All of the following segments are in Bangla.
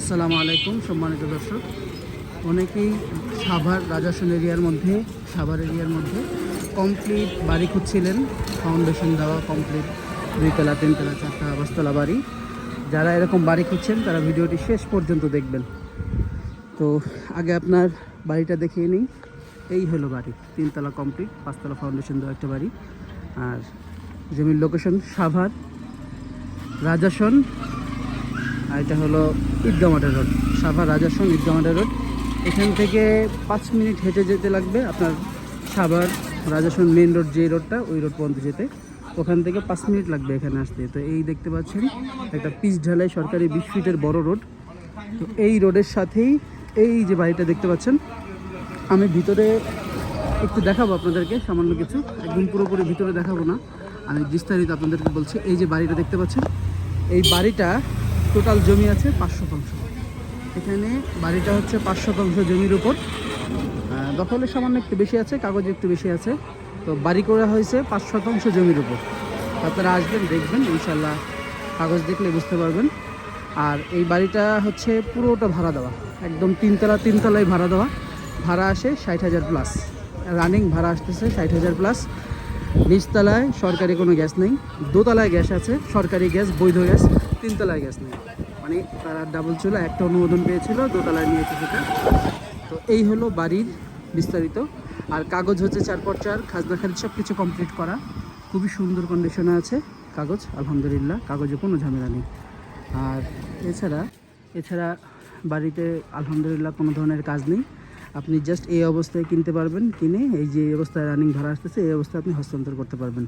আসসালামু আলাইকুম, সম্মানিত দর্শক। অনেকেই সাভার, রাজাসন এরিয়ার মধ্যে, সাভার এরিয়ার মধ্যে কমপ্লিট বাড়ি খুঁজছিলেন। ফাউন্ডেশন দেওয়া কমপ্লিট দুইতলা তিনতলা চারতলা পাঁচতলা বাড়ি। যারা এরকম বাড়ি খুঁজছেন, তারা ভিডিওটি শেষ পর্যন্ত দেখবেন। তো আগে আপনার বাড়িটা দেখিয়ে নিই। এই হলো বাড়ি তিনতলা কমপ্লিট পাঁচতলা ফাউন্ডেশন দেওয়া একটা বাড়ি। আর জমির লোকেশন সাভার, রাজাসন আর এটা হলো ঈদগামাটা রোড সাভা রাজাসন ঈদগামাটা রোড। এখান থেকে পাঁচ মিনিট হেঁটে যেতে লাগবে আপনার সাভার রাজাসন মেন রোড যে রোডটা ওই রোড পর্যন্ত যেতে। ওখান থেকে পাঁচ মিনিট লাগবে এখানে আসতে। তো এই দেখতে পাচ্ছেন, একটা পিচ ঢালাই সরকারি বিশ ফিটের বড় রোড। তো এই রোডের সাথেই এই যে বাড়িটা দেখতে পাচ্ছেন, আমি ভিতরে একটু দেখাবো আপনাদেরকে, সামান্য কিছু। একদম পুরোপুরি ভিতরে দেখাবো না। আমি বিস্তারিত আপনাদেরকে বলছি, এই যে বাড়িটা দেখতে পাচ্ছেন, এই বাড়িটা টোটাল জমি আছে পাঁচ শতাংশ এখানে বাড়িটা হচ্ছে পাঁচ শতাংশ জমির উপর। দখলের সামান্য একটু বেশি আছে, কাগজ একটু বেশি আছে। তো বাড়ি করা হয়েছে পাঁচ শতাংশ জমির উপর। আপনারা আসবেন, দেখবেন ইনশাল্লাহ কাগজ দেখলে বুঝতে পারবেন। আর এই বাড়িটা হচ্ছে পুরোটা ভাড়া দেওয়া। একদম তিনতলা, তিনতলায় ভাড়া দেওয়া। ভাড়া আসে ষাট হাজার প্লাস রানিং ভাড়া আসতেছে ষাট হাজার প্লাস নিচতলায় সরকারি কোনো গ্যাস নেই। দোতলায় গ্যাস আছে, সরকারি গ্যাস, বৈধ গ্যাস। তিনতলায় গ্যাস নেই মানে তারা ডাবল চুলা, একটা অনুমোদন পেয়েছিল, দোতলায় নিয়েছে সেটা। তো এই হলো বাড়ির বিস্তারিত। আর কাগজ হচ্ছে চার পর চার, খাজনা খারিজ সব কিছু কমপ্লিট করা। খুবই সুন্দর কন্ডিশনে আছে কাগজ, আলহামদুলিল্লাহ, কাগজে কোনো ঝামেলা নেই। আর এছাড়া এছাড়া বাড়িতে আলহামদুলিল্লাহ কোনো ধরনের কাজ নেই। আপনি জাস্ট এই অবস্থায় কিনতে পারবেন, কিনে এই যে অবস্থায় রানিং ভাড়া আসতেছে, এই অবস্থায় আপনি হস্তান্তর করতে পারবেন।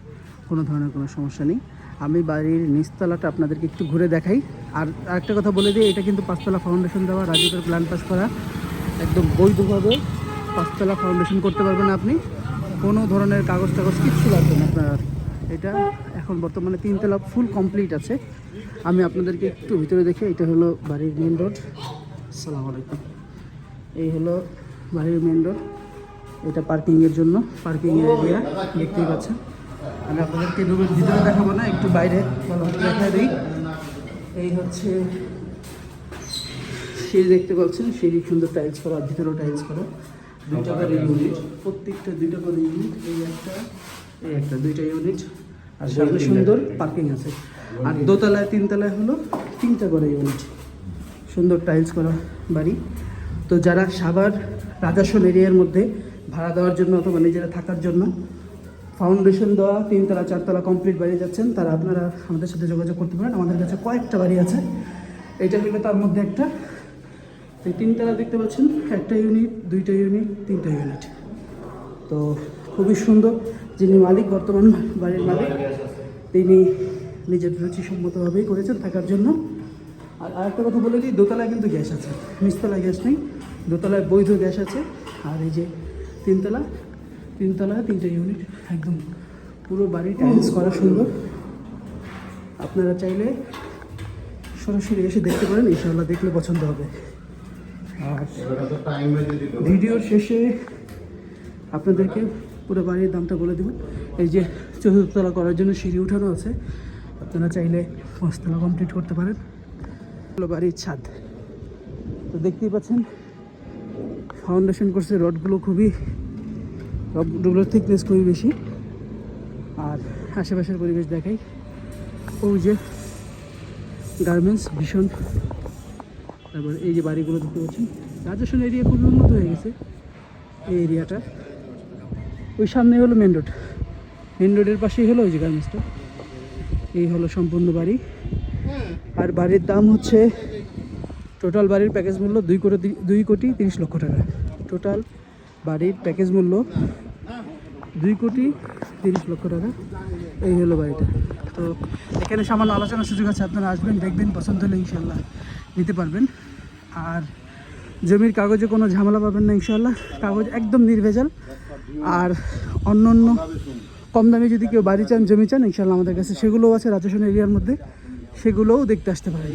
কোনো ধরনের কোনো সমস্যা নেই। আমি বাড়ির নিচতলাটা আপনাদেরকে একটু ঘুরে দেখাই। আর আরেকটা কথা বলে দিই, এটা কিন্তু পাঁচতলা ফাউন্ডেশন দেওয়া, রাজুকের প্ল্যান পাস করা। একদম বৈধভাবে পাঁচতলা ফাউন্ডেশন করতে পারবেন আপনি। কোনো ধরনের কাগজ টাগজ কিচ্ছু লাগবে না আপনার। এটা এখন বর্তমানে তিনতলা ফুল কমপ্লিট আছে। আমি আপনাদেরকে একটু ভিতরে দেখি, এটা হলো বাড়ির মেন রোড আসসালামু আলাইকুম। এই হলো বাড়ির মেন রোড এটা পার্কিংয়ের জন্য পার্কিংয়ের এরিয়া দেখতেই পাচ্ছেন। আমি আপনাদেরকে রুমের ভিতরে দেখাবো না, একটু বাইরে দেখা দিই। এই হচ্ছে সিঁড়ি দেখতে পাচ্ছেন, সিঁড়ি সুন্দর টাইলস করা, ভিতরেও টাইলস করা। দুইটা করে ইউনিট প্রত্যেকটা দুইটা করে ইউনিট এই একটা এই একটা, দুইটা ইউনিট আর সামনে সুন্দর পার্কিং আছে। আর দোতলায়, তিনতলায় হলো তিনটা করে ইউনিট সুন্দর টাইলস করা বাড়ি। তো যারা সাভার রাজাসন এরিয়ার মধ্যে ভাড়া দেওয়ার জন্য অথবা নিজেরা থাকার জন্য ফাউন্ডেশন দেওয়া, তিনতলা, চারতলা কমপ্লিট বাড়ি যাচ্ছেন, তারা আপনারা আমাদের সাথে যোগাযোগ করতে পারেন। আমাদের কাছে কয়েকটা বাড়ি আছে। এইটা হলো তার মধ্যে একটা। এই তিনতলা দেখতে পাচ্ছেন, একটা ইউনিট দুইটা ইউনিট তিনটা ইউনিট তো খুবই সুন্দর। যিনি মালিক, বর্তমান বাড়ির মালিক, তিনি নিজের রুচিসম্মতভাবেই করেছেন থাকার জন্য। আর আরেকটা কথা বলে দিই, দোতলায় কিন্তু গ্যাস আছে, নিচতলায় গ্যাস নেই। দোতলায় বৈধ গ্যাস আছে, আর এই যে তিনতলা তিনতলা, তিনটে ইউনিট একদম পুরো বাড়ি টাইলস করা সুন্দর। আপনারা চাইলে সরাসরি এসে দেখতে পারেন, ইনশাআল্লাহ দেখলে পছন্দ হবে। আর ভিডিওর শেষে আপনাদেরকে পুরো বাড়ির দামটা বলে দেবো। এই যে চতুর্থতলা করার জন্য সিঁড়ি উঠানো আছে, আপনারা চাইলে পাঁচতলা কমপ্লিট করতে পারেন। বাড়ির ছাদ। তো দেখতেই পাচ্ছেন ফাউন্ডেশন করছে রডগুলো খুবই রডগুলোর থিকনেস খুবই বেশি। আর আশেপাশের পরিবেশ দেখাই। ওই যে গার্মেন্টস ভীষণ। তারপর এই যে বাড়িগুলো দেখতে পাচ্ছেন, রাজস্থান এরিয়া খুবই উন্নত হয়ে গেছে এই এরিয়াটা ওই সামনে হলো মেন রোড মেন রোডের পাশেই হলো ওই যে গার্মেন্টসটা এই হলো সম্পূর্ণ বাড়ি। আর বাড়ির দাম হচ্ছে টোটাল বাড়ির প্যাকেজ মূল্য দুই কোটি দুই কোটি তিরিশ লক্ষ টাকা। টোটাল বাড়ির প্যাকেজ মূল্য দুই কোটি তিরিশ লক্ষ টাকা। এই হলো বাড়িটা। তো এখানে সামান্য আলোচনার সুযোগ আছে, আপনারা আসবেন, দেখবেন, পছন্দ হলে ইনশাল্লাহ নিতে পারবেন। আর জমির কাগজে কোনো ঝামেলা পাবেন না ইনশাল্লাহ কাগজ একদম নির্ভেজাল। আর অন্য অন্য কম দামে যদি কেউ বাড়ি চান, জমি চান ইনশাল্লাহ আমাদের কাছে সেগুলোও আছে রাজস্থান এরিয়ার মধ্যে। সেগুলোও দেখতে আসতে পারেন।